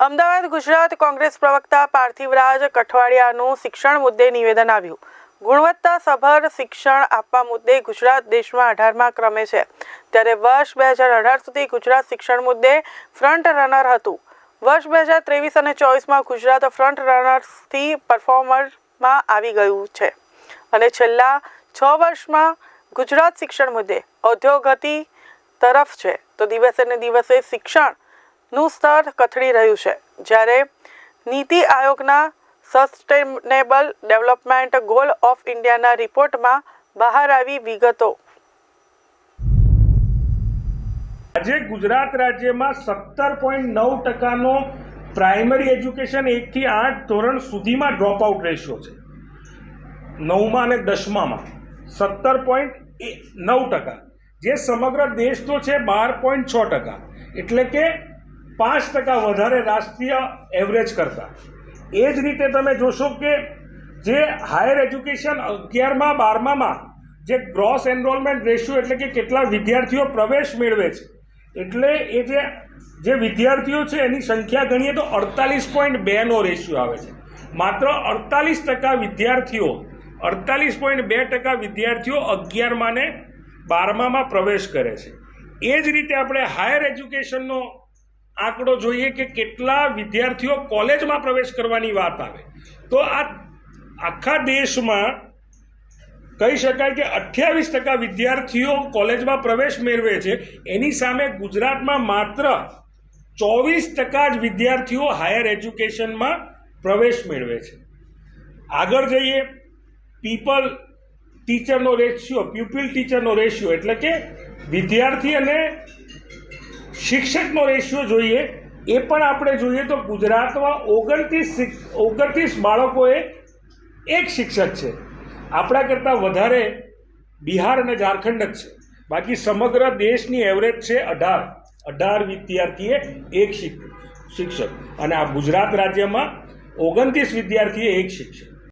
અમદાવાદ ગુજરાત કોંગ્રેસ પ્રવક્તા પાર્થિવરાજ કઠવાડિયાનું શિક્ષણ મુદ્દે નિવેદન આવ્યું. ગુણવત્તા સભર શિક્ષણ આપવા મુદ્દે ગુજરાત દેશમાં અઢારમા ક્રમે છે. ત્યારે વર્ષ બે હજાર અઢાર સુધી ગુજરાત શિક્ષણ મુદ્દે ફ્રન્ટ રનર હતું. વર્ષ બે હજાર ત્રેવીસ અને ચોવીસમાં ગુજરાત ફ્રન્ટ રનર્સથી પરફોર્મરમાં આવી ગયું છે. અને છેલ્લા છ વર્ષમાં ગુજરાત શિક્ષણ મુદ્દે ઔદ્યોગતિ તરફ છે. તો દિવસે ને દિવસે શિક્ષણનું સ્તર કથળી રહ્યું છે, જ્યારે નીતિ આયોગના સસ્ટેનેબલ ડેવલપમેન્ટ ગોલ ઓફ ઇન્ડિયાના રિપોર્ટમાં બહાર આવી વિગતો. આજે ગુજરાત રાજ્યમાં સત્તર પોઈન્ટ નવ ટકાનો પ્રાઇમરી એજ્યુકેશન એકથી આઠ ધોરણ સુધીમાં ડ્રોપ આઉટ રેશિયો છે. નવમાં અને દસમામાં સત્તર પોઈન્ટ નવ ટકા. જે સમગ્ર દેશનો છે બાર પોઈન્ટ છ ટકા. એટલે કે પાંચ ટકા વધારે રાષ્ટ્રીય એવરેજ કરતાં. એ જ રીતે તમે જોશો કે જે હાયર એજ્યુકેશન અગિયારમાં, બારમામાં જે ગ્રોસ એનરોલમેન્ટ રેશિયો એટલે કે કેટલા વિદ્યાર્થીઓ પ્રવેશ મેળવે છે, એટલે એ જે જે વિદ્યાર્થીઓ છે એની સંખ્યા ગણીએ તો અડતાલીસ પોઈન્ટ બેનો રેશિયો આવે છે. માત્ર અડતાલીસ ટકા વિદ્યાર્થીઓ, અડતાલીસ પોઈન્ટ બે ટકા વિદ્યાર્થીઓ અગિયારમાં ને બારમામાં પ્રવેશ કરે છે. એ જ રીતે આપણે હાયર એજ્યુકેશનનો આંકડો જોઈએ કે કેટલા વિદ્યાર્થીઓ કોલેજમાં પ્રવેશ કરવાની વાત આવે. તો આ આખા દેશમાં કહી શકાય કે અઠ્યાવીસ ટકા વિદ્યાર્થીઓ કોલેજમાં પ્રવેશ મેળવે છે. એની સામે ગુજરાતમાં માત્ર ચોવીસ ટકા જ વિદ્યાર્થીઓ હાયર એજ્યુકેશનમાં પ્રવેશ મેળવે છે. આગળ જઈએ. પીપલ ટીચરનો રેશિયો પ્યુપિલ ટીચરનો રેશિયો એટલે કે વિદ્યાર્થી અને શિક્ષકનો રેશિયો જોઈએ, એ પણ આપણે જોઈએ તો ગુજરાતમાં ઓગણત્રીસ ઓગણત્રીસ બાળકોએ એક શિક્ષક છે. આપણા કરતાં વધારે બિહાર અને ઝારખંડ જ છે. બાકી સમગ્ર દેશની એવરેજ છે અઢાર. અઢાર વિદ્યાર્થીએ એક શિક, શિક્ષક. અને આ ગુજરાત રાજ્યમાં ઓગણત્રીસ વિદ્યાર્થીએ એક શિક્ષક.